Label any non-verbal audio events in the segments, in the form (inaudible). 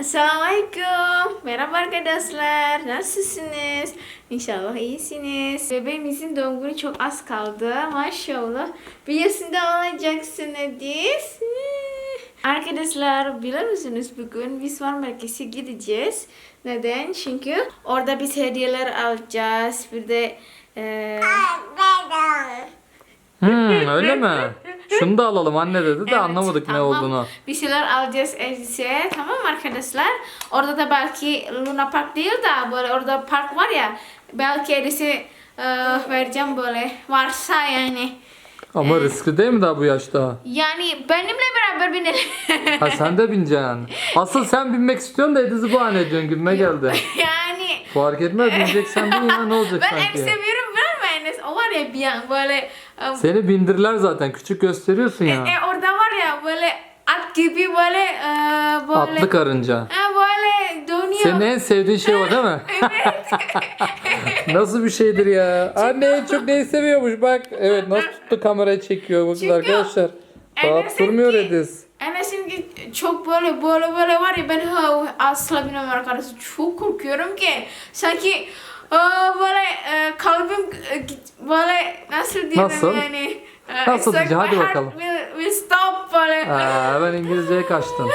Assalamualaikum. Merhaba arkadaşlar. Nasılsınız? İnşallah iyisiniz. Bebeğimizin doğum günü çok az kaldı. Maşallah. Bir yaşında olacaksınız. Arkadaşlar bilir misiniz bugün Visvan Merkezi gideceğiz. Neden? Çünkü orada biz hediyeler alacağız. Bir de e, Hmm, öyle mi? Şunu da alalım anne dedi de Evet, anlamadık ne tamam. olduğunu. Bir şeyler alacağız elbise. Tamam mı arkadaşlar? Orada da belki Luna Park değil de böyle orada park var ya. Belki elbise e, vereceğim böyle. Varsa yani. Ama riskli değil mi daha bu yaşta? Yani benimle beraber binelim. (laughs) Ha sen de bineceksin. Asıl sen binmek istiyorsun da Ediz'i bahane ediyorsun gibime geldi. (laughs) yani Fark etmez bineceksen bin ya ne olacak ben sanki. biliyor musun Enes? O var ya bir an böyle e, Seni bindirler zaten küçük gösteriyorsun ya. e, orada var ya böyle at gibi böyle e, böyle Atlı karınca. Ha, böyle dönüyor. Senin en sevdiğin şey o değil mi? (laughs) (laughs) Nasıl bir şeydir ya? Anne en çok neyi seviyormuş bak. Evet nasıl tuttu kamerayı çekiyor bakın Çünkü arkadaşlar. Enes'in durmuyor Ediz. Enes'in ki çok böyle böyle böyle var ya ben ha, asla binemem arkadaşlar çok korkuyorum ki sanki aa, böyle e, kalbim e, böyle nasıl diyeyim Nasıl? yani e, Nasıl it's like diyeceğim? Hadi my heart bakalım. Will, will stop böyle. Aa, ben İngilizceye kaçtım.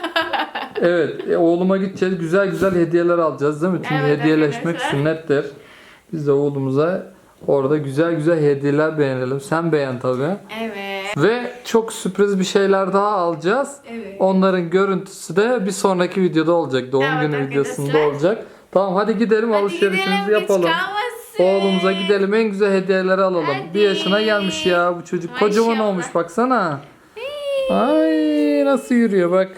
(laughs) evet e, oğluma gideceğiz. Güzel güzel hediyeler alacağız değil mi? Çünkü Evet, hediyeleşmek arkadaşlar. sünnettir. Biz de oğlumuza orada güzel güzel hediyeler beğenelim. Sen beğen tabii. Evet. Ve çok sürpriz bir şeyler daha alacağız. Evet. Onların görüntüsü de bir sonraki videoda olacak. Doğum Evet, günü videosunda arkadaşlar. olacak. Tamam hadi gidelim Hadi alışverişimizi gidelim, geç yapalım. kalmasın. Oğlumuza gidelim en güzel hediyeleri alalım. Hadi. Bir yaşına gelmiş ya bu çocuk. Kocaman Maşallah. olmuş baksana. Ay nasıl yürüyor bak.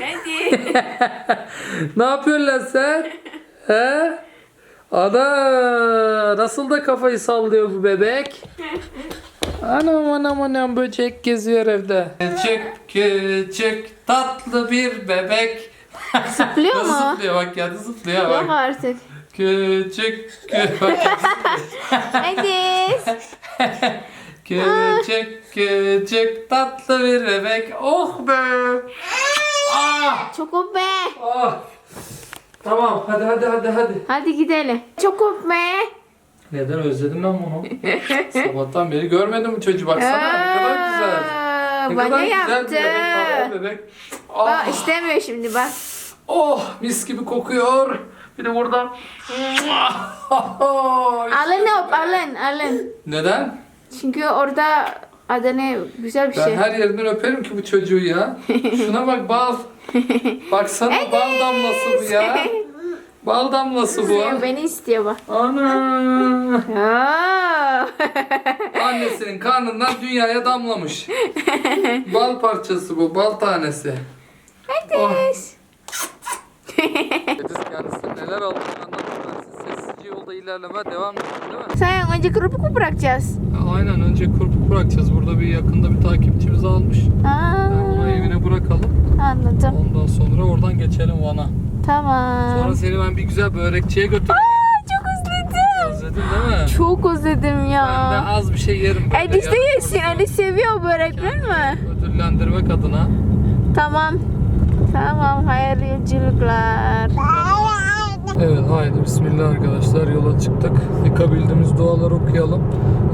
Hadi. (laughs) Ne yapıyorsun lan sen? (laughs) He? Ana nasıl da kafayı sallıyor bu bebek? Anam anam anam böcek geziyor evde. Küçük küçük tatlı bir bebek. (laughs) Zıplıyor Nasıl mu? zıplıyor bak ya zıplıyor Yok bak. artık. Küçük küçük (laughs) Hadi. (laughs) küçük küçük tatlı bir bebek. Oh be. Ah, Çok be. ah. Tamam hadi hadi hadi hadi. Hadi gidelim. Çok be. Neden özledim ben bunu? Sabahtan beri görmedim bu çocuğu baksana ne kadar güzel. Ne Bana kadar güzel yaptı. bir bebek tatlı bebek. Ah, Bak istemiyor şimdi bak. Oh mis gibi kokuyor. Bir de buradan. (laughs) Alın öp alın alın. Neden? Çünkü orada Adana güzel bir Ben şey. her yerinden öperim ki bu çocuğu ya. Şuna bak bal. Baksana bal damlası bu ya. Bal damlası bu. Beni istiyor bak. Ana. Annesinin karnından dünyaya damlamış. (laughs) Bal parçası bu, bal tanesi. Oh. Ediz kendisi neler aldığını anlatmadan sessizce yolda ilerleme devam ediyor değil mi? Sen önce kırpık mı bırakacağız? Ya aynen önce kurpup bırakacağız. Burada bir yakında bir takipçimiz almış. Ben onu Aa, evine bırakalım. anladım. Ondan sonra oradan geçelim Van'a. Tamam. Sonra seni ben bir güzel börekçiye götüreyim. Aa, çok özledim. Özledin değil mi? Çok özledim Ben de ya. az bir şey yerim. Edis de yesin. Edis seviyor börek değil mi? Ödüllendirmek adına. Tamam. Tamam. Hayırlı yolculuklar. Evet haydi bismillah arkadaşlar yola çıktık. Yıkabildiğimiz duaları okuyalım.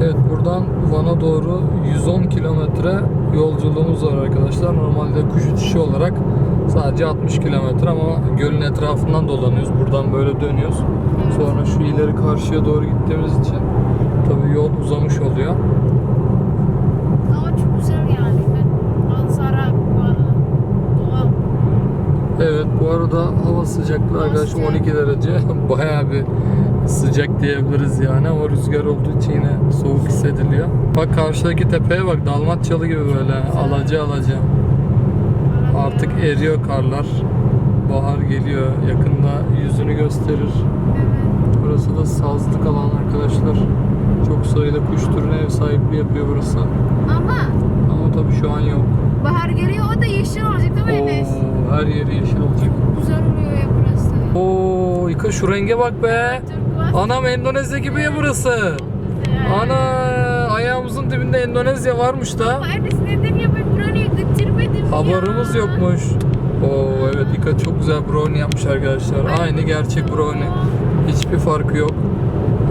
Evet buradan Van'a doğru 110 kilometre yolculuğumuz var arkadaşlar. Normalde kuş uçuşu olarak sadece 60 kilometre ama gölün etrafından dolanıyoruz. Buradan böyle dönüyoruz. Sonra şu ileri karşıya doğru gittiğimiz için tabii yol uzamış oluyor. Ama çok güzel yani. Manzara doğal. Evet bu arada hava sıcaklığı arkadaşlar 12 derece. (laughs) Bayağı bir sıcak diyebiliriz yani ama rüzgar olduğu için yine soğuk hissediliyor. Bak karşıdaki tepeye bak Dalmatçalı gibi böyle alaca alaca. Artık eriyor karlar. Bahar geliyor. Yakında yüzünü gösterir. Burası da sazlık alan arkadaşlar. Çok sayıda kuş türüne ev sahipliği yapıyor burası. Ama Ama tabii şu an yok. Bahar geliyor o da yeşil olacak değil mi Enes? Oo, her yeri yeşil olacak. Güzel oluyor ya burası. Oo, yıka şu renge bak be. Turkuaz. Anam Endonezya gibi ya burası. Ana ayağımızın dibinde Endonezya varmış da. Ama Enes neden yapayım buraya götürmedim ya. Haberimiz yokmuş. Oo evet harika. Çok güzel brownie yapmış arkadaşlar. Aynı gerçek brownie. Hiçbir farkı yok.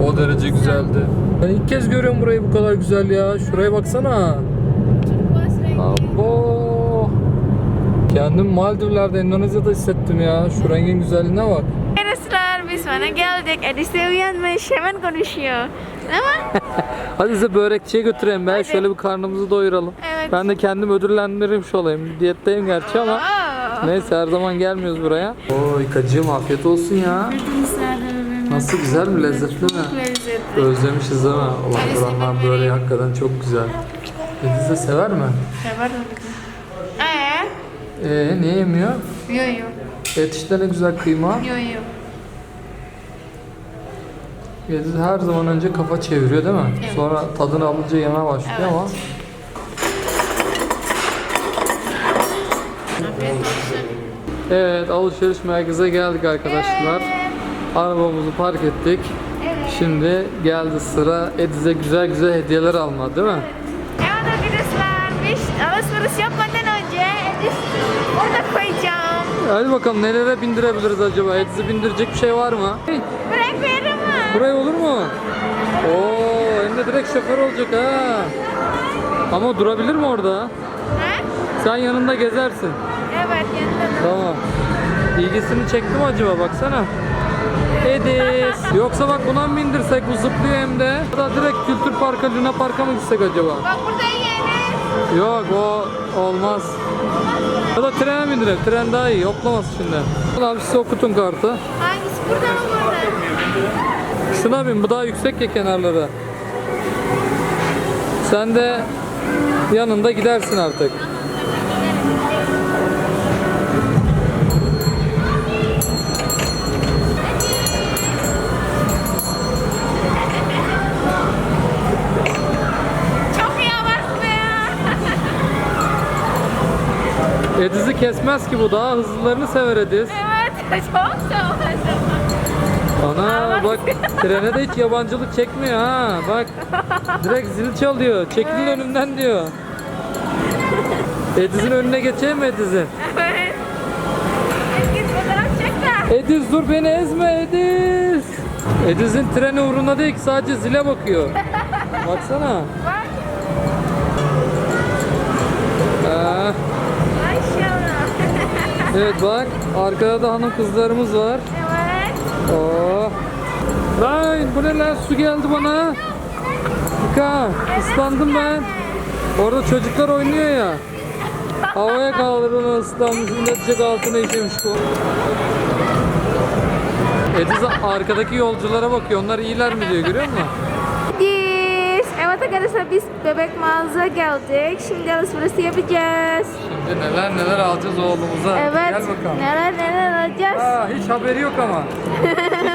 O derece güzeldi. Ben ilk kez görüyorum burayı bu kadar güzel ya. Şuraya baksana. Kendim Maldivler'de, Endonezya'da hissettim ya. Şu rengin güzelliğine bak. Arkadaşlar biz sana geldik. Edise uyanmış hemen konuşuyor. Ama (laughs) Hadi size börekçiye götüreyim ben. Şöyle bir karnımızı doyuralım. Evet. Ben de kendim ödüllendirmiş olayım. Diyetteyim gerçi ama. Neyse her zaman gelmiyoruz buraya. Oo İkacığım afiyet olsun ya. Nasıl güzel mi lezzetli mi? Lezzetli. Özlemişiz mi? Ulan buranlar böyle hakikaten çok güzel. De sever mi? Sever? Ee niye yemiyor? Yo yo. Et işte ne güzel kıyma. Yo yo. Yediz her zaman önce kafa çeviriyor değil mi? Evet. Sonra tadını alınca yemeye başlıyor Evet. ama. Evet alışveriş merkezine geldik arkadaşlar. Arabamızı park ettik. Evet. Şimdi geldi sıra Ediz'e güzel güzel hediyeler alma değil mi? Evet arkadaşlar biz alışveriş yapmadan orada koyacağım. Hadi bakalım nelere bindirebiliriz acaba? Ediz'i bindirecek bir şey var mı? Bırak verir mi? buraya olur mu? Oo, hem de direkt şoför olacak ha. Ama durabilir mi orada? Ha? Sen yanında gezersin. Evet yanında. Tamam. İlgisini çekti mi acaba baksana. Edis. (laughs) Yoksa bak buna mı bindirsek bu zıplıyor hem de. Ya da direkt Kültür Park'a, Luna Park'a mı gitsek acaba? Bak burada. Yok o olmaz. Ya da trene bindirelim. Tren daha iyi. Yoklamasın şimdi. Abi size okutun kartı. Hangisi burada mı burada? Şuna bin bu daha yüksek ya kenarları. Sen de yanında gidersin artık. Ediz'i kesmez ki bu daha hızlılarını sever Ediz. Evet (laughs) çok yavaş. Ana bak (laughs) trene de hiç yabancılık çekmiyor ha. Bak direkt zil çalıyor. Çekilin önümden diyor. Ediz'in önüne geçeyim mi Ediz'in? Evet. Git fotoğraf çek de. Ediz dur beni ezme Ediz. Ediz'in treni uğruna değil ki sadece zile bakıyor. (laughs) Baksana. Bak. Evet bak arkada da hanım kızlarımız var. evet. Oo. Lan bu ne lan su geldi bana. Yıka ıslandım ben. Orada çocuklar oynuyor ya. Havaya kaldır onu ıslanmış milletçek altına işemiş bu. Ediz arkadaki yolculara bakıyor. Onlar iyiler mi diyor görüyor musun? Evet arkadaşlar biz bebek mağaza geldik. Şimdi alışveriş yapacağız. Şimdi neler neler alacağız oğlumuza. Evet. Gel bakalım. Neler neler alacağız. Aa, hiç haberi yok ama.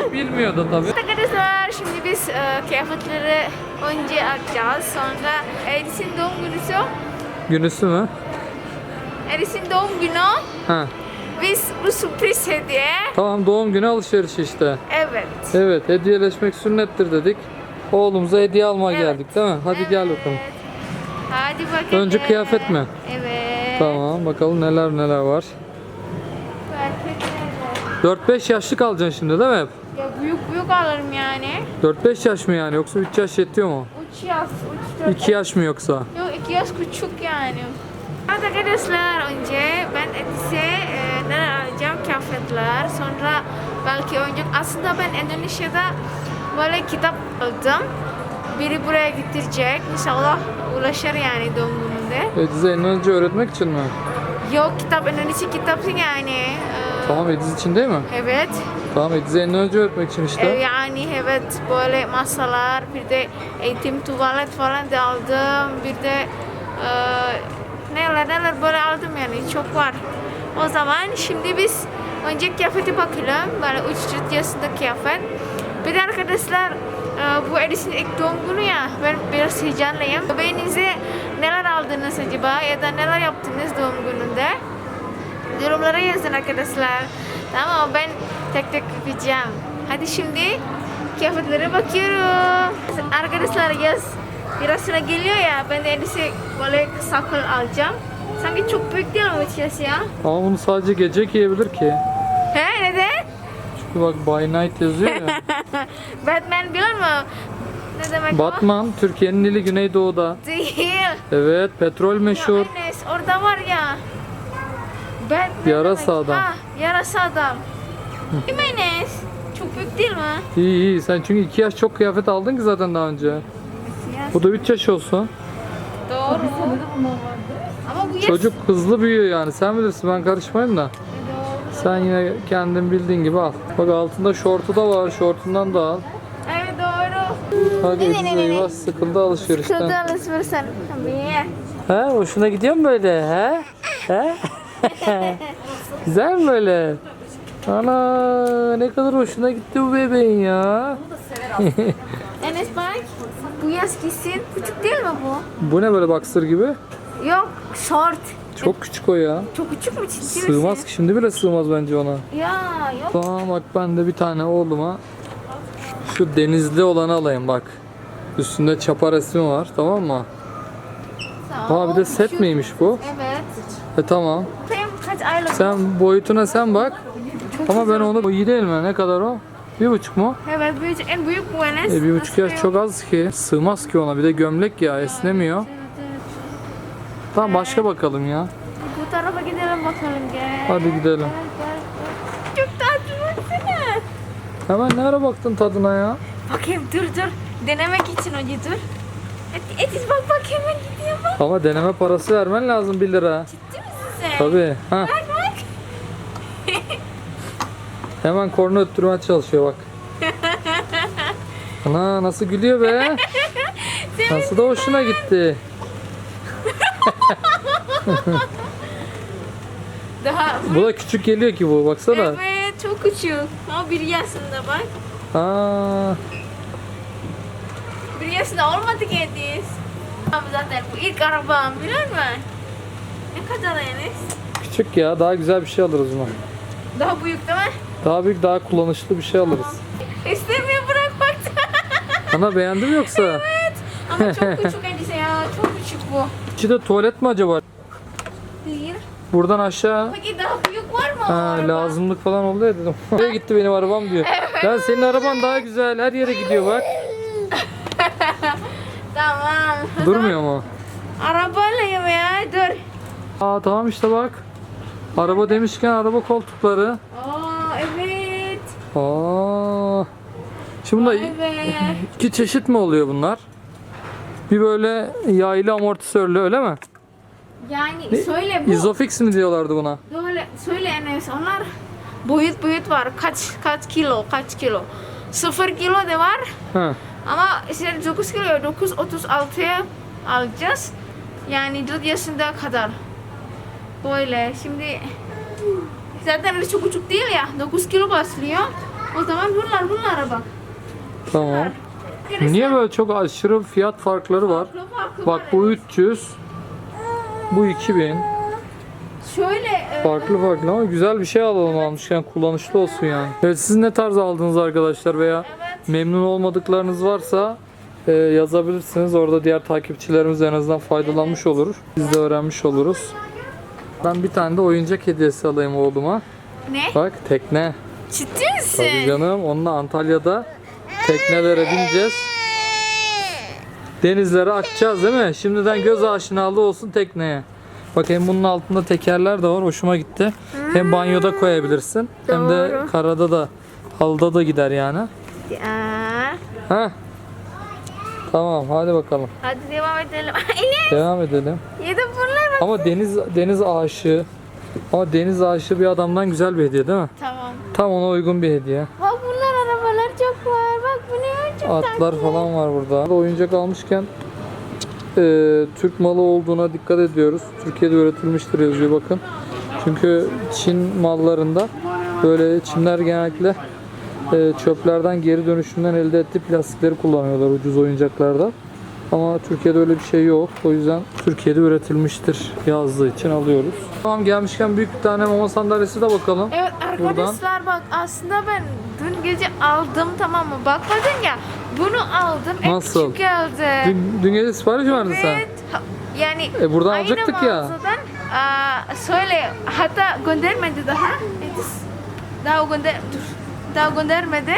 hiç (laughs) bilmiyordu tabii. Evet Arkadaşlar şimdi biz e, kıyafetleri önce alacağız. Sonra Edis'in doğum günü. Günüsü mü? Edis'in doğum günü. Ha. Biz bu sürpriz hediye. Tamam doğum günü alışverişi işte. Evet. Evet hediyeleşmek sünnettir dedik. Oğlumuza hediye almaya Evet. geldik değil mi? Hadi gel bakalım. Hadi bakalım. Önce kıyafet mi? Evet. Tamam bakalım neler neler var. Kıyafetler. 4-5 yaşlık alacaksın şimdi değil mi hep? Ya büyük büyük alırım yani. 4-5 yaş mı yani yoksa 3 yaş yetiyor mu? 3 yaş, 3 4 2 yaş mı yoksa? Yok 2 yaş küçük yani. Evet arkadaşlar önce ben Edis'e e, neler alacağım kıyafetler. Sonra belki oyuncak. Aslında ben Endonezya'da böyle kitap aldım. Biri buraya getirecek. İnşallah ulaşır yani doğum gününde. Ediz'e İngilizce öğretmek için mi? Yok kitap Endonezya kitapı yani. E, Tamam Ediz için değil mi? Evet. Tamam Ediz'e İngilizce öğretmek için işte. yani evet böyle masalar bir de eğitim tuvalet falan da aldım. Bir de e, neler neler böyle aldım yani çok var. O zaman şimdi biz önce kıyafeti bakalım. Böyle 3 yaşında kıyafet. Bir de arkadaşlar bu Edis'in ilk doğum günü ya ben biraz heyecanlıyım. Bebeğinize neler aldınız acaba ya da neler yaptınız doğum gününde? Yorumlara yazın arkadaşlar. Tamam ben tek tek yapacağım. Hadi şimdi kıyafetlere bakıyorum. Arkadaşlar yaz biraz sonra geliyor ya ben de elbise böyle sakal alacağım. Sanki çok büyük değil mi bu ya? Ama bunu sadece gece giyebilir ki. He neden? Çünkü bak By Night yazıyor ya. (laughs) Batman biliyor musun? Ne demek Batman Türkiye'nin ili Güneydoğu'da. o? Değil. Evet petrol meşhur. Ya Enes orada var ya. Batman Yarasa demek. adam. Ha, yarasa adam. Değil mi Enes? Çok büyük değil mi? İyi iyi sen çünkü iki yaş çok kıyafet aldın ki zaten daha önce. Bu da 3 yaş olsun. Doğru. Ama bu yaş... Çocuk hızlı büyüyor yani sen bilirsin ben karışmayayım da. Sen yine kendin bildiğin gibi al. Bak altında şortu da var şortundan da al. Evet doğru. Ne, ne? eyvah sıkıldı alışverişten. Kıldı alışverişten. He hoşuna gidiyor mu böyle he? He? (laughs) Güzel mi böyle? Ana ne kadar hoşuna gitti bu bebeğin ya. (laughs) Enes bak. Bu yaz giysin. Küçük değil mi bu? bu ne böyle boxer gibi? Yok. Short. Çok küçük o ya. Çok küçük mü? Ciddi Sığmaz ki şimdi bile sığmaz bence ona. Ya yok. Tamam bak ben de bir tane oğluma şu denizli olanı alayım bak. Üstünde çapa resmi var tamam mı? Sağ Aa bir de set miymiş bu? Evet. E tamam. Benim kaç aylık? Sen boyutuna sen bak. Ama ben onu iyi değil mi? Ne kadar o? Bir buçuk mu? Evet büyük, en büyük bu Enes. E bir buçuk yaş çok az ki. Sığmaz ki ona. Bir de gömlek ya esnemiyor. Tamam başka bakalım ya. Bu tarafa gidelim bakalım gel. Hadi gidelim. Çok tatlı baksana. Hemen ne ara baktın tadına ya? Bakayım dur dur. Denemek için önce dur. Et, Etis bak bak hemen gidiyor bak. Ama deneme parası vermen lazım 1 lira. Ciddi misin sen? Tabii. Ha. Bak bak. (laughs) Hemen korna öttürmeye çalışıyor bak. (laughs) Ana nasıl gülüyor be? (laughs) Nasıl da hoşuna gitti. Daha Bu da küçük geliyor ki bu baksana. Evet çok küçük. Ama bir yaşında bak. Aa, Bir yaşında olmadı ki Etis. Ama zaten bu ilk arabam biliyor musun? Ne kadar Enes? küçük ya daha güzel bir şey alırız ona. Daha büyük değil mi? Daha büyük daha kullanışlı bir şey alırız. İstemiyor bırak bak. Ana beğendin mi yoksa? evet. Ama çok küçük Etis ya. Çok küçük bu. İçi de tuvalet mi acaba? Değil. Buradan aşağı Peki daha büyük var mı? o ha, araba? lazımlık falan oldu ya dedim. (laughs) Nereye gitti benim arabam diyor. Ya senin araban daha güzel her yere gidiyor bak. (laughs) Tamam. Durmuyor mu? zaman Arabaylayım ya. Dur. Aa tamam işte bak. Araba demişken araba koltukları. Aa evet. Aa. Şimdi bunda (laughs) iki çeşit mi oluyor bunlar? Bir böyle yaylı amortisörlü öyle mi? Yani söyle bu. Isofix mi diyorlardı buna? Böyle söyle Enes onlar boyut boyut var. Kaç kaç kilo kaç kilo. Sıfır kilo da var. Ha. Ama işte 9 kilo 9.36'ya alacağız. Yani 4 yaşında kadar. Böyle şimdi zaten öyle çok küçük değil ya. 9 kilo başlıyor. O zaman bunlar bunlara bak. Tamam. Niye böyle çok aşırı fiyat farkları var? Farklı farklı Bak var. bu 300. Bu 2000. Şöyle e, Farklı farklı ama güzel bir şey alalım almışken kullanışlı olsun yani. Evet siz ne tarz aldınız arkadaşlar veya Evet. memnun olmadıklarınız varsa e, yazabilirsiniz. Orada diğer takipçilerimiz en azından faydalanmış olur. Biz de öğrenmiş oluruz. Ben bir tane de oyuncak hediyesi alayım oğluma. ne? Bak tekne. Ciddi misin? Tabii canım onunla Antalya'da teknelere bineceğiz. Denizlere akacağız değil mi? Şimdiden göz aşinalığı olsun tekneye. Bak hem bunun altında tekerler de var. Hoşuma gitti. Hem banyoda koyabilirsin. Hem de Doğru. karada da halıda da gider yani. Aa, Ha? Tamam hadi bakalım. hadi devam edelim. (laughs) Enes Devam edelim. yedi bunlar bak. Ama deniz deniz aşığı ama deniz aşığı bir adamdan güzel bir hediye değil mi? Tamam. Tam ona uygun bir hediye. Bunlar arabalar çok var. Bak bu ne çok Atlar tatlı. falan var burada. Oyuncak almışken e, Türk malı olduğuna dikkat ediyoruz. Türkiye'de üretilmiştir yazıyor bakın. Çünkü Çin mallarında böyle Çinler genellikle e, çöplerden geri dönüşümden elde ettiği plastikleri kullanıyorlar ucuz oyuncaklarda. Ama Türkiye'de öyle bir şey yok. O yüzden Türkiye'de üretilmiştir yazdığı için alıyoruz. Tamam gelmişken büyük bir tane mama sandalyesi de bakalım. Evet arkadaşlar bak aslında ben gece aldım tamam mı? Bakmadın ya. Bunu aldım. En Nasıl? küçük geldi. Dün, dün gece sipariş verdin sen? Evet. Yani E buradan aynı alacaktık ya. mağazadan aa, söyle hatta göndermedi daha. Daha gönder dur. Daha göndermedi.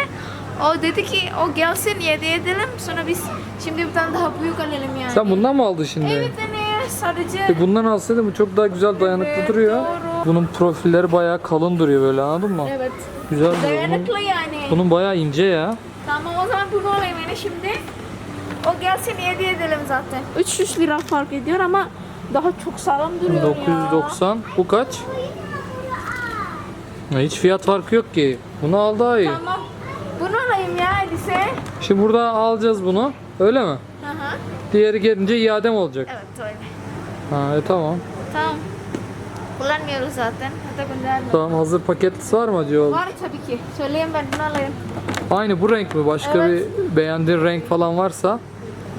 O dedi ki o gelsin yedi edelim sonra biz şimdi bir tane daha büyük alalım yani. Sen bundan mı aldın şimdi? Evet anne sadece E bundan alsaydın bu çok daha güzel dayanıklı Evet, duruyor. doğru. Bunun profilleri bayağı kalın duruyor böyle anladın mı? evet Güzel duruyor. Bunun, dayanıklı yani. bunun bayağı ince ya. Tamam o zaman bunu alayım yani şimdi. O gelsin hediye edelim zaten. 300 lira fark ediyor ama daha çok sağlam duruyor 990. Bu kaç? Hiç fiyat farkı yok ki. Bunu al daha iyi. ya. Tamam. Bunu alayım ya Elise. Şimdi burada alacağız bunu. Öyle mi? Hı hı. Diğeri gelince iadem olacak. Evet öyle. Ha, e, tamam. Tamam. Kullanmıyoruz zaten. Hatta gönderme. Tamam hazır paketlisi var mı acaba? Var tabii ki. Söyleyeyim ben bunu alayım. Aynı bu renk mi? Başka Evet. bir beğendiğin renk falan varsa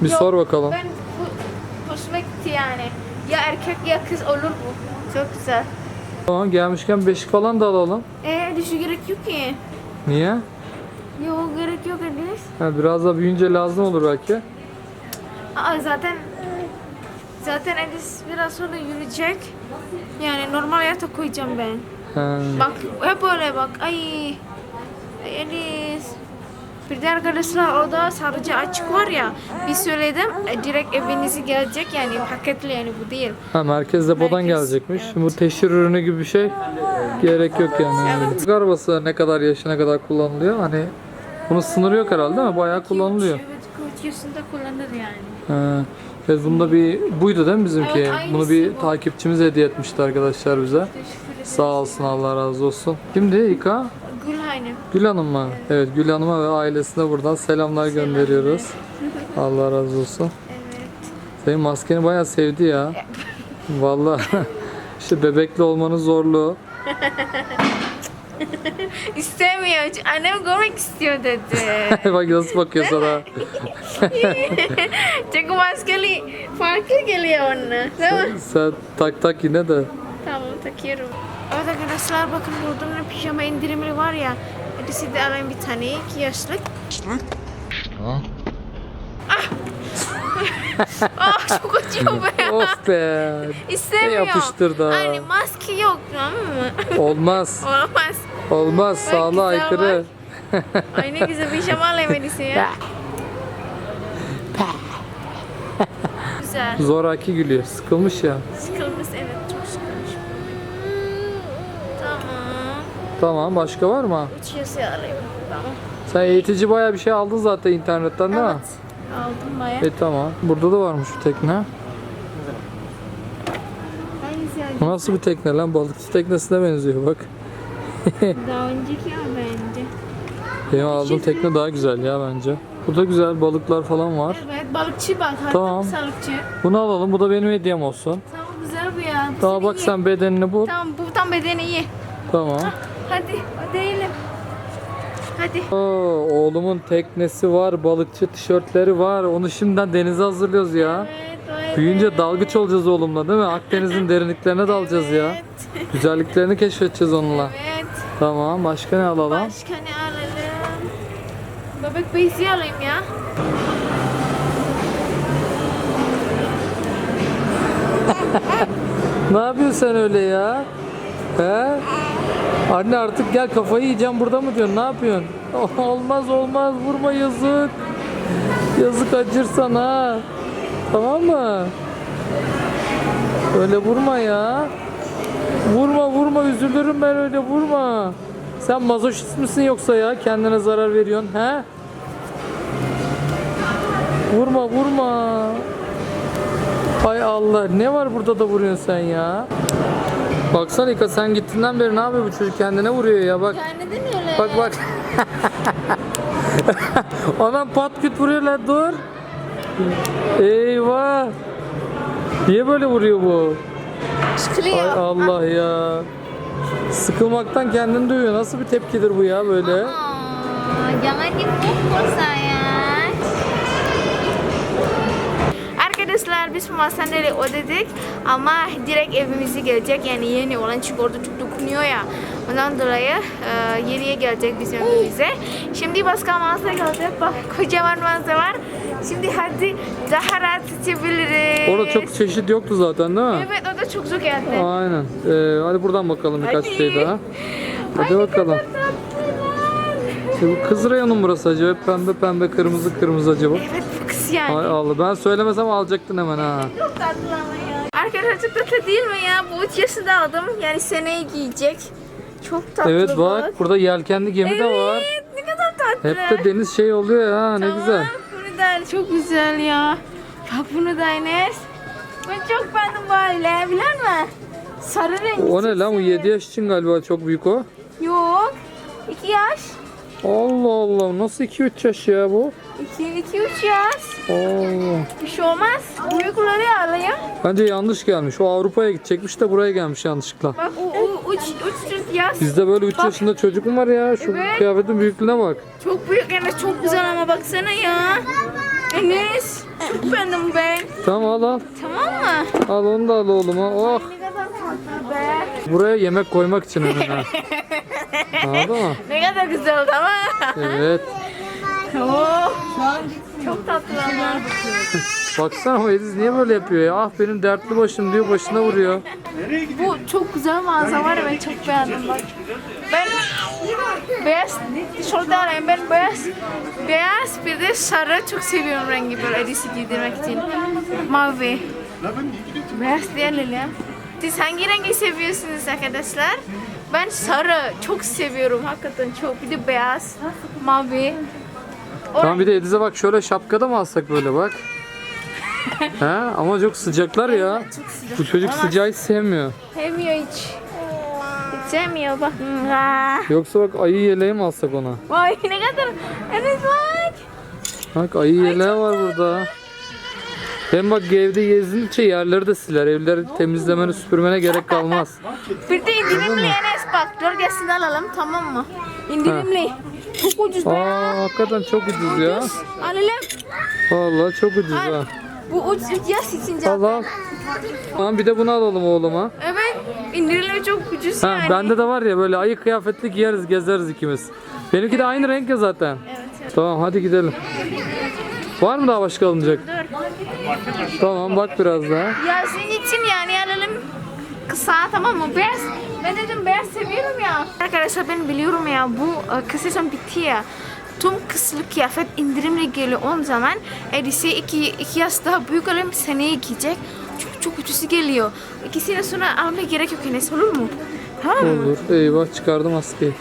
bir Yok, sor bakalım. Ben bu hoşuma gitti yani. Ya erkek ya kız olur bu. Çok güzel. Tamam gelmişken beşik falan da alalım. Eee düşü gerek yok ki. Niye? Yok gerek yok Elis. Ha, biraz da büyüyünce lazım olur belki. Aa, zaten zaten Elis biraz sonra yürüyecek. Yani normal hayata koyacağım ben. Ha. Bak hep öyle bak. Ay. Ay Elis. Bir de arkadaşlar orada sadece açık var ya. Bir söyledim e, direkt evinizi gelecek yani paketli yani bu değil. Ha, merkez depodan Merkez, gelecekmiş. Bu teşhir ürünü gibi bir şey gerek yok yani. Evet. Evet. Arabası ne kadar yaşına kadar kullanılıyor? Hani bunun sınırı yok herhalde değil mi? Bayağı kullanılıyor. Evet yaşında kullanır yani. Ha. Evet bunda bir buydu değil mi bizimki? Evet, Bunu bir bu. takipçimiz hediye etmişti arkadaşlar bize. Sağ olsun Allah razı olsun. Kimdi İka? Gülhane. Gül Hanım mı? Evet Gül Hanım'a ve ailesine buradan selamlar gönderiyoruz. (laughs) Allah razı olsun. Evet. Senin maskeni bayağı sevdi ya. (laughs) Vallahi (laughs) işte bebekli olmanın zorluğu. (laughs) İstemiyor. Annem görmek istiyor dedi. (laughs) Bak nasıl bakıyor sana. (laughs) Çünkü maskeli farklı geliyor ona. Değil mi? Sen tak tak yine de. Tamam takıyorum. Evet arkadaşlar bakın burada ne pijama indirimli var ya. Hadi size de alayım bir tane. iki yaşlık. Ah çok acıyor be. of be. İstemiyor. Ne yapıştırdı ha? Hani maske yok tamam mı? Olmaz. Olamaz. Olmaz. Sağlığa güzel aykırı. Ay ne güzel pijama alayım Elise ya. güzel. Zoraki gülüyor. Sıkılmış ya. Sıkılmış evet çok sıkılmış. Tamam. Tamam. Başka var mı? Üç yazı alayım. Tamam. Sen eğitici bayağı bir şey aldın zaten internetten değil mi? Evet. Aldım baya. E tamam. Burada da varmış bir tekne. Bu nasıl bir tekne lan? Balıkçı teknesine benziyor bak. (laughs) Daha önceki ya bence. Benim aldığım tekne daha güzel ya bence. Burada güzel balıklar falan var. Evet balıkçı bak. Tamam. Balıkçı. Bunu alalım. Bu da benim hediyem olsun. Tamam güzel bu ya. Bu seni bak iyi. sen bedenini bul. Tamam bu tam bedeni iyi. Tamam. Hadi ödeyelim. Hadi. Oo, oğlumun teknesi var, balıkçı tişörtleri var. Onu şimdiden denize hazırlıyoruz ya. Evet, evet. Büyüyünce dalgıç olacağız oğlumla değil mi? Akdeniz'in (laughs) derinliklerine dalacağız ya. Evet. Güzelliklerini keşfedeceğiz onunla. Evet. Tamam, başka ne alalım? Başka ne alalım? Bebek bezi alayım ya. (laughs) Ne yapıyorsun sen öyle ya? He? Anne artık gel kafayı yiyeceğim burada mı diyorsun? Ne yapıyorsun? (laughs) Olmaz olmaz vurma yazık. Yazık acır sana. Tamam mı? Öyle vurma ya. Vurma vurma üzülürüm ben öyle vurma. Sen mazoşist misin yoksa ya? Kendine zarar veriyorsun he? Vurma vurma. Hay Allah ne var burada da vuruyorsun sen ya? Baksana İka sen gittiğinden beri ne yapıyor bu çocuk kendine vuruyor ya bak. Neden öyle? Bak bak. (laughs) Aman pat küt vuruyorlar dur. Eyvah. Niye böyle vuruyor bu? Ay Çıkılıyor. Allah ya. Sıkılmaktan kendini dövüyor. Nasıl bir tepkidir bu ya böyle? Aa, jangan dipukul sayang. Arkadaşlar biz sandalye ödedik ama direkt evimize gelecek yani yeni olan çünkü orada çok dokunuyor ya ondan dolayı e, yeniye gelecek bizim evimize. Şimdi başka mağaza geldi bak kocaman mağaza var Şimdi hadi daha rahat seçebiliriz. Orada çok çeşit yoktu zaten değil mi? Evet o da çok zor geldi. Aynen. Ee, hadi buradan bakalım birkaç Hadi. şey daha. Hadi bakalım. İşte bu kız reyonu mu burası acaba? Pembe pembe kırmızı kırmızı acaba? Evet bu kız yani. Ay Allah ben söylemesem alacaktın hemen ha. Çok tatlı ama ya. Arkadaşlar çok tatlı değil mi ya? Bu 3 yaşında aldım. Yani seneye giyecek. Çok tatlı Evet bak burada yelkenli gemi de var. Evet ne kadar tatlı. Hep de deniz şey oluyor ha ne Tamam, güzel. Çok güzel ya. Bak bunu da Enes. Ben çok beğendim böyle bilir mi? Sarı rengi. O ne lan seviyorum. 7 yaş için galiba çok büyük o. Yok. 2 yaş. Allah Allah nasıl 2-3 yaş ya bu? 2-3 yaş. Allah. Bir şey olmaz. Büyükleri alayım. Bence yanlış gelmiş. O Avrupa'ya gidecekmiş de buraya gelmiş yanlışlıkla. Bak o, o 3 3 yaş. Bizde böyle 3 yaşında çocuk mu var ya? Şu Evet. kıyafetin büyüklüğüne bak. Çok büyük Enes çok güzel ama baksana ya. Enes çok beğendim ben. Tamam al al. Tamam mı? Al onu da al oğluma. Oh. Ne kadar tatlı be. Buraya yemek koymak için ha. (laughs) Anladın mı? Ne kadar güzel oldu ama. Evet. Oo. Çok tatlı ama. Baksana o Ediz niye böyle yapıyor ya? Ah benim dertli başım diyor başına vuruyor. Bu çok güzel mağaza var ya ben çok beğendim bak. Ben beyaz tişört alayım ben beyaz beyaz bir de sarı çok seviyorum rengi böyle elbise giydirmek için. Mavi. Beyaz diyelim. Siz hangi rengi seviyorsunuz arkadaşlar? Ben sarı çok seviyorum hakikaten çok. Bir de beyaz, mavi. Tamam bir de Ediz'e bak şöyle şapkada mı alsak böyle bak. (laughs) He ama çok sıcaklar ya. çok sıcak. Bu çocuk sıcağı hiç sevmiyor. Sevmiyor hiç. Hiç sevmiyor bak. Yoksa bak ayı yeleği mi alsak ona? Vay ne kadar. Enes bak. Bak ayı yeleği var burada. Hem bak evde gezdikçe yerleri de siler. Evleri temizlemene süpürmene gerek kalmaz. Bir de indirimli Enes bak. Gölgesini alalım tamam mı? İndirimli. Çok ucuz be. Aa hakikaten çok ucuz ya. Alalım. Vallahi çok ucuz ha. Bu ucuz yaş için zaten. Al al. Tamam bir de bunu alalım oğluma. Evet. İndirimli çok ucuz Ha, yani. bende de var ya böyle ayı kıyafetli giyeriz gezeriz ikimiz. Benimki de aynı renk ya zaten. Evet. Tamam hadi gidelim. Var mı daha başka alınacak? Tamam bak biraz daha. Yazın için yani alalım kısa tamam mı? Beyaz. Ben dedim beyaz seviyorum ya. Arkadaşlar ben biliyorum ya bu e, sezon bitti ya. Tüm kıslık kıyafet indirimle geliyor on zaman. Elbise iki, iki yaş daha büyük alayım seneye giyecek. Çok çok ucuz geliyor. İki sene sonra almaya gerek yok Enes olur mu? Tamam mı? Olur. Eyvah çıkardı maskeyi.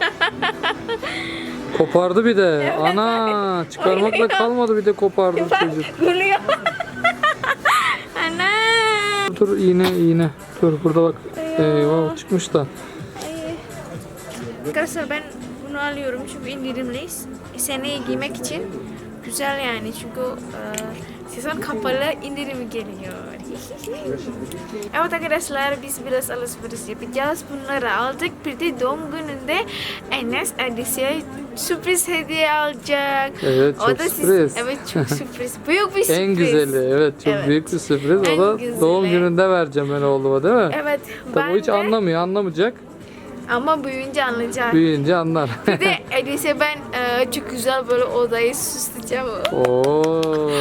(laughs) Kopardı bir de. (laughs) Ana çıkarmakla kalmadı bir de kopardı çocuk. Gülüyor. (laughs) Ana. Dur iğne iğne. Dur burada bak. Eyvah çıkmış da. Arkadaşlar ben bunu alıyorum çünkü indirimliyiz. Seneye giymek için güzel yani çünkü e, sezon kapalı indirimi geliyor. evet arkadaşlar biz biraz alışveriş yapacağız. Bunları aldık. Bir de doğum gününde Enes Edis'e sürpriz hediye alacak. Evet, çok siz- sürpriz. evet çok (laughs) sürpriz. Büyük bir sürpriz. En güzeli evet çok Evet. büyük bir sürpriz. En O da güzeli. doğum gününde vereceğim ben oğluma değil mi? Evet. Tabii o hiç de- anlamıyor anlamayacak. Ama büyüyünce anlayacak. Büyüyünce anlar. Bir de (laughs) Edis'e ben e, çok güzel böyle odayı süsleyeceğim. Oo,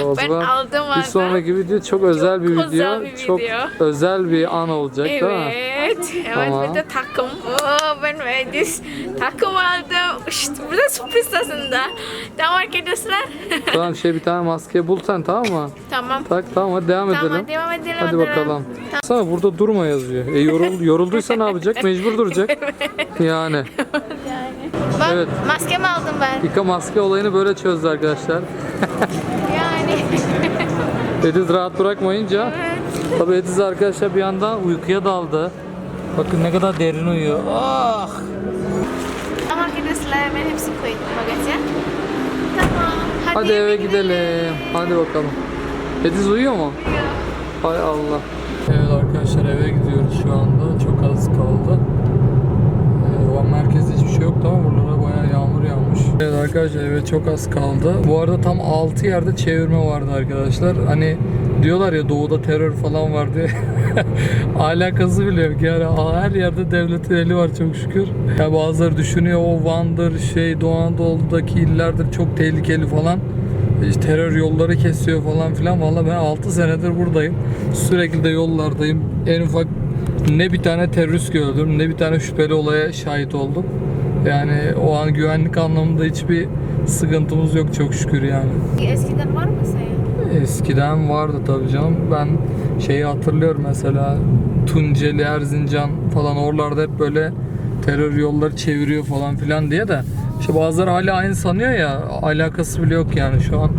o Ben zaman aldım bir orada. sonraki video çok özel bir özel video. bir Çok video. özel bir an olacak değil mi? Evet. Evet Tamam. bir de takım. Oo, ben Edis takım aldım. İşte burada sürpriz aslında. Tamam arkadaşlar. (laughs) Tamam şey bir tane maske bul sen tamam mı? tamam. Tak tamam hadi devam Tamam edelim. devam edelim. Hadi edelim. bakalım. Sana burada durma yazıyor. E yorul, yorulduysa ne yapacak? (laughs) Mecbur duracak. Yani. Bak Evet. maskemi aldım ben. Yıka maske olayını böyle çözdü arkadaşlar. (laughs) Yani. Ediz rahat bırakmayınca. Tabii Ediz arkadaşlar bir anda uykuya daldı. Bakın ne kadar derin uyuyor. Ah! Tamam arkadaşlar ben hepsini koydum bagaja. Tamam. Hadi, Hadi eve gidelim. Hadi bakalım. Ediz uyuyor mu? Hay Allah. Evet arkadaşlar eve gidiyoruz şu anda. Çok az kaldı. Ee, Van merkezde hiçbir şey yoktu ama buralara bayağı yağmur yağmış. Evet arkadaşlar eve çok az kaldı. Bu arada tam 6 yerde çevirme vardı arkadaşlar. Hani diyorlar ya doğuda terör falan var diye. (laughs) Alakası bile yok. Yani her yerde devletin eli var çok şükür. Ya bazıları düşünüyor o Van'dır, şey Doğu Anadolu'daki illerdir çok tehlikeli falan. işte terör yolları kesiyor falan filan. Valla ben 6 senedir buradayım. Sürekli de yollardayım. En ufak ne bir tane terörist gördüm ne bir tane şüpheli olaya şahit oldum. Yani o an güvenlik anlamında hiçbir sıkıntımız yok çok şükür yani. Eskiden var mı sen? Eskiden vardı tabii canım. Ben şeyi hatırlıyorum mesela Tunceli, Erzincan falan oralarda hep böyle terör yolları çeviriyor falan filan diye de işte bazıları hala aynı sanıyor ya alakası bile yok yani şu an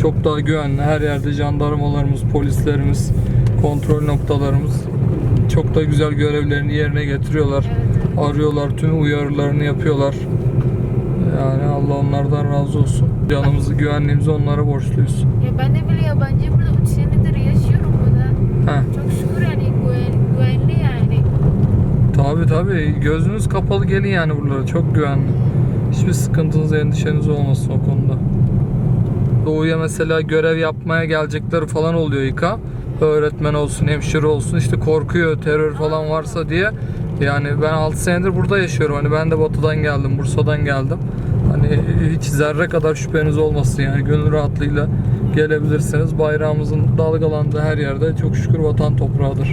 çok daha güvenli. Her yerde jandarmalarımız, polislerimiz, kontrol noktalarımız çok da güzel görevlerini yerine getiriyorlar. Arıyorlar, tüm uyarılarını yapıyorlar. Yani Allah onlardan razı olsun. Canımızı, güvenliğimizi onlara borçluyuz. Ya ben de bile yabancı burada 3 senedir yaşıyorum burada. Heh. Çok şükür yani güven, güvenli yani. Tabi tabi gözünüz kapalı gelin yani buralara çok güvenli. Hiçbir sıkıntınız endişeniz olmasın o konuda. Doğuya mesela görev yapmaya gelecekleri falan oluyor İKA. Öğretmen olsun, hemşire olsun işte korkuyor terör falan varsa diye. Yani ben 6 senedir burada yaşıyorum. Hani ben de Batı'dan geldim, Bursa'dan geldim. Hani hiç zerre kadar şüpheniz olmasın yani gönül rahatlığıyla gelebilirsiniz. Bayrağımızın dalgalandığı her yerde çok şükür vatan toprağıdır.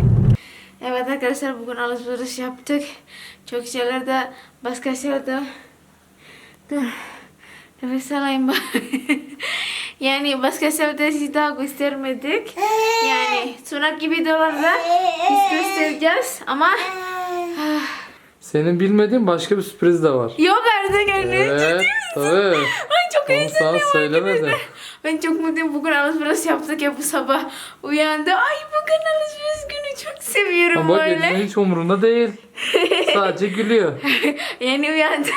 Evet arkadaşlar bugün alışveriş yaptık. Çok şeyler de başka şeyler de Dur. Nefes alayım (laughs) yani başka şeyler de size daha göstermedik. Yani sonraki videolarda biz göstereceğiz ama (laughs) Senin bilmediğin başka bir sürpriz de var. yok artık yani. Evet, tabii. Ay çok Onu sana heyecanlıyım söylemedim. arkadaşlar. Ben çok mutluyum. Bugün alışveriş yaptık ya bu sabah. Uyandı. Ay bugün alışveriş günü çok seviyorum Ama bak böyle. Elif'in hiç umurunda değil. (laughs) Sadece gülüyor. Yeni uyandı.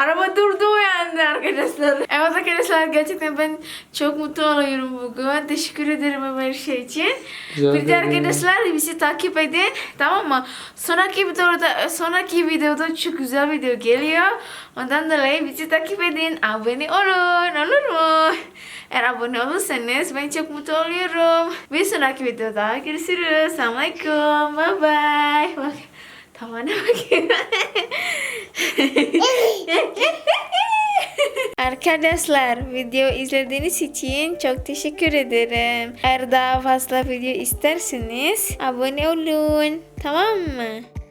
Araba durdu uyandı arkadaşlar. (laughs) Evet arkadaşlar gerçekten ben çok mutlu oluyorum bugün. Teşekkür ederim her şey için. Rica Bir de arkadaşlar bizi takip edin. Tamam mı? Sonraki videoda sonraki videoda çok güzel video geliyor. Ondan dolayı bizi takip edin. Abone olun. Olur mu? Eğer abone olursanız ben çok mutlu oluyorum. Bir sonraki videoda görüşürüz. Assalamualaikum. Bye bye. Tavana bakayım. (laughs) Arkadaşlar video izlediğiniz için çok teşekkür ederim. Eğer daha fazla video isterseniz abone olun. Tamam mı?